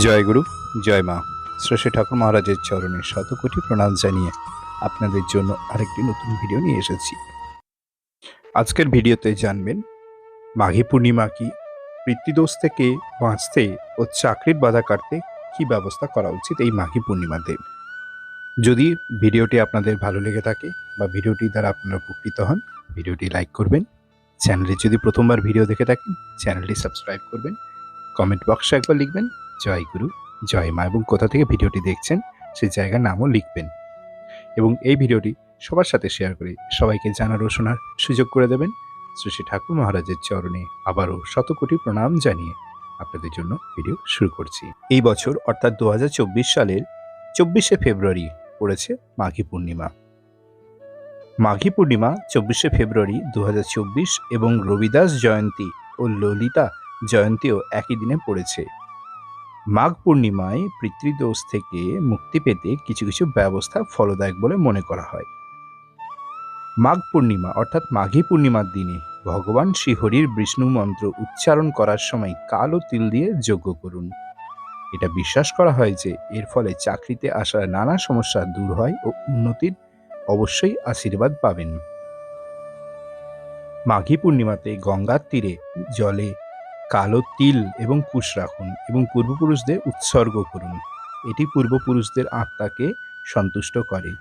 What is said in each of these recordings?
জয় গুরু, জয় মা। শ্রেষ্ঠ ঠাকুর মহারাজের চরণে শত কোটি প্রণাম জানিয়ে আপনাদের জন্য আরেকটি নতুন ভিডিও নিয়ে এসেছি। আজকের ভিডিওতে জানবেন, মাঘী পূর্ণিমা কি? পিতৃদোষ থেকে বাঁচতে ও চাকরির বাধা কাটতে কি ব্যবস্থা করা উচিত এই মাঘী পূর্ণিমাতে? যদি ভিডিওটি আপনাদের ভালো লেগে থাকে বা ভিডিওটি দ্বারা আপনারা উপকৃত হন, ভিডিওটি লাইক করবেন। চ্যানেলে যদি প্রথমবার ভিডিও দেখে থাকেন, চ্যানেলটি সাবস্ক্রাইব করবেন। কমেন্ট বক্সে একবার লিখবেন জয় গুরু, জয় মা এবং কোথা থেকে ভিডিওটি দেখছেন সেই জায়গার নামও লিখবেন। এবং এই ভিডিওটি সবার সাথে শেয়ার করে সবাইকে জানার ও শোনার সুযোগ করে দেবেন। শ্রী ঠাকুর মহারাজের চরণে আবারও শত কোটি প্রণাম জানিয়ে আপনাদের জন্য ভিডিও শুরু করছি। এই বছর অর্থাৎ দু হাজার চব্বিশ সালের চব্বিশে ফেব্রুয়ারি পড়েছে মাঘী পূর্ণিমা। মাঘী পূর্ণিমা চব্বিশে ফেব্রুয়ারি দু হাজার চব্বিশ এবং রবিদাস জয়ন্তী ও ললিতা জয়ন্তীও একই দিনে পড়েছে। মাঘ পূর্ণিমায় পিতৃদোষ থেকে মুক্তি পেতে কিছু কিছু ব্যবস্থা ফলদায়ক বলে মনে করা হয়। মাঘ পূর্ণিমা অর্থাৎ মাঘী পূর্ণিমার দিনে ভগবান শ্রীহরির বিষ্ণু মন্ত্র উচ্চারণ করার সময় কালো তিল দিয়ে যজ্ঞ করুন। এটা বিশ্বাস করা হয় যে এর ফলে চাকরিতে আসা নানা সমস্যা দূর হয় ও উন্নতির অবশ্যই আশীর্বাদ পাবেন। মাঘী পূর্ণিমাতে গঙ্গার তীরে জলে কালো তিল এবং কুশ রাখুন এবং পূর্বপুরুষদের উৎসর্গ করুন। এটি পূর্বপুরুষদের আত্মাকে সন্তুষ্ট করে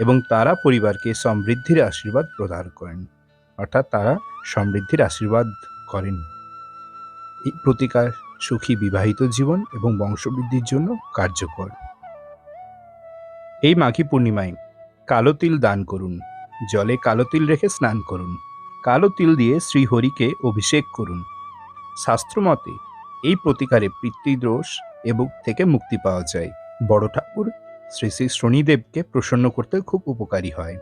এবং তারা পরিবারকে সমৃদ্ধির আশীর্বাদ প্রদান করেন, অর্থাৎ তারা সমৃদ্ধির আশীর্বাদ করেন। এই প্রতিকার সুখী বিবাহিত জীবন এবং বংশবৃদ্ধির জন্য কার্যকর। এই মাঘী পূর্ণিমায় কালো তিল দান করুন, জলে কালো তিল রেখে স্নান করুন, কালো তিল দিয়ে শ্রীহরিকে অভিষেক করুন শাস্ত্রমতে এই প্রতিকারে পিতৃদোষ এবং থেকে মুক্তি পাওয়া যায়। বড় ঠাকুর শ্রী শ্রী শনিদেবকে প্রসন্ন করতে খুব উপকারী হয়।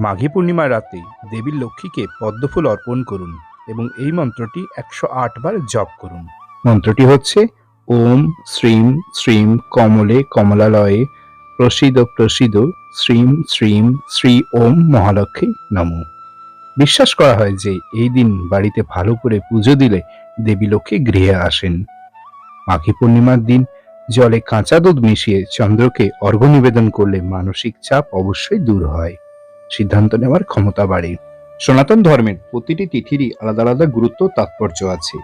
মাঘী পূর্ণিমার রাতে দেবী লক্ষ্মীকে পদ্মফুল অর্পণ করুন এবং এই মন্ত্রটি একশো আট বার জপ করুন। মন্ত্রটি হচ্ছে, ওম শ্রীম শ্রীম কমলে কমলালয়ে প্রসিদ প্রসিদ শ্রীম শ্রীম শ্রী ওম মহালক্ষ্মী নমঃ। বিশ্বাস করা হয় যে এই দিন বাড়িতে ভালো করে পুজো দিলে দেবী লক্ষ্মী গৃহে আসেন। মাঘী পূর্ণিমার দিন জলে কাঁচা দুধ মিশিয়ে চন্দ্রকে অর্ঘ্য নিবেদন করলে মানসিক চাপ অবশ্যই দূর হয়। সিদ্ধান্ত নেওয়ার ক্ষমতা বাড়ে। সনাতন ধর্মের প্রতিটি তিথিরই আলাদা আলাদা গুরুত্ব তাৎপর্য আছে।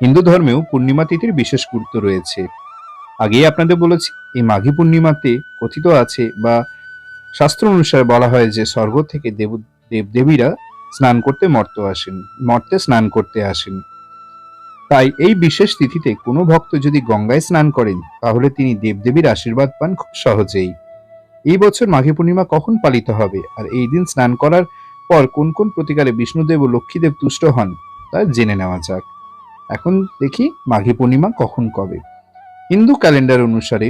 হিন্দু ধর্মেও পূর্ণিমা তিথির বিশেষ গুরুত্ব রয়েছে। আগেই আপনাদের বলেছি, এই মাঘী পূর্ণিমাতে কথিত আছে বা শাস্ত্র অনুসারে বলা হয় যে স্বর্গ থেকে দেব, দেবদেবীরা স্নান করতে মর্ত আসেন, মর্তে স্নান করতে আসেন। তাই এই বিশেষ তিথিতে কোনো ভক্ত যদি গঙ্গায় স্নান করেন, তাহলে তিনি দেবদেবীর আশীর্বাদ পান খুব সহজেই। এই বছর মাঘী পূর্ণিমা কখন পালিত হবে? আর এই দিন স্নান করার পর কোন কোন প্রতিকারে বিষ্ণুদেব ও লক্ষ্মীদেব তুষ্ট হন, তা জেনে নেওয়া যাক। এখন দেখি মাঘী পূর্ণিমা কখন কবে। হিন্দু ক্যালেন্ডার অনুসারে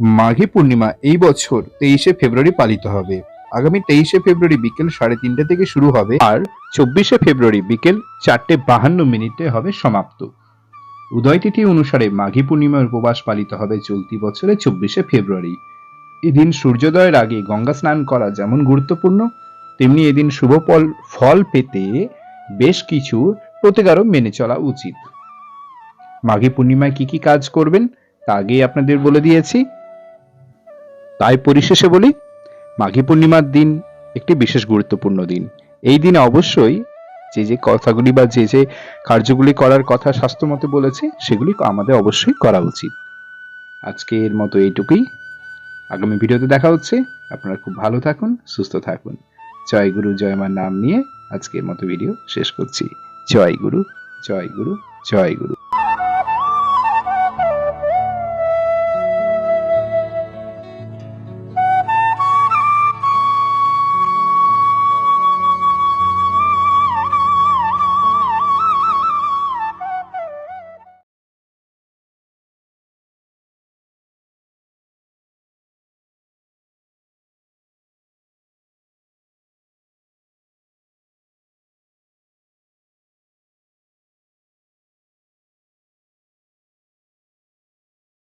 মাঘী পূর্ণিমা এই বছর তেইশে ফেব্রুয়ারি পালিত হবে। আগামী তেইশে ফেব্রুয়ারি বিকেল সাড়ে তিনটে থেকে শুরু হবে আর চব্বিশে ফেব্রুয়ারি বিকেল চারটে বাহান্ন মিনিটে হবে সমাপ্ত। উদয় তিথি অনুসারে মাঘী পূর্ণিমার উপবাস পালিত হবে চলতি বছরের চব্বিশে ফেব্রুয়ারি। এদিন সূর্যোদয়ের আগে গঙ্গা স্নান করা যেমন গুরুত্বপূর্ণ, তেমনি এদিন শুভ ফল পেতে বেশ কিছু প্রতিকারও মেনে চলা উচিত। মাঘী পূর্ণিমায় কি কি কাজ করবেন তা আগেই আপনাদের বলে দিয়েছি। তাই পরিশেষে বলি মাঘী পূর্ণিমার দিন একটি বিশেষ গুরুত্বপূর্ণ দিন। এই দিনে অবশ্যই যে যে কথাগুলি বা যে যে কার্যগুলি করার কথা স্বাস্থ্য মতে বলেছে, সেগুলি আমাদের অবশ্যই করা উচিত। আজকের মতো এইটুকুই। আগামী ভিডিওতে দেখা হচ্ছে। আপনারা খুব ভালো থাকুন, সুস্থ থাকুন। জয় গুরু, জয় মার নাম নিয়ে আজকের মতো ভিডিও শেষ করছি। জয় গুরু জয় গুরু জয় গুরু।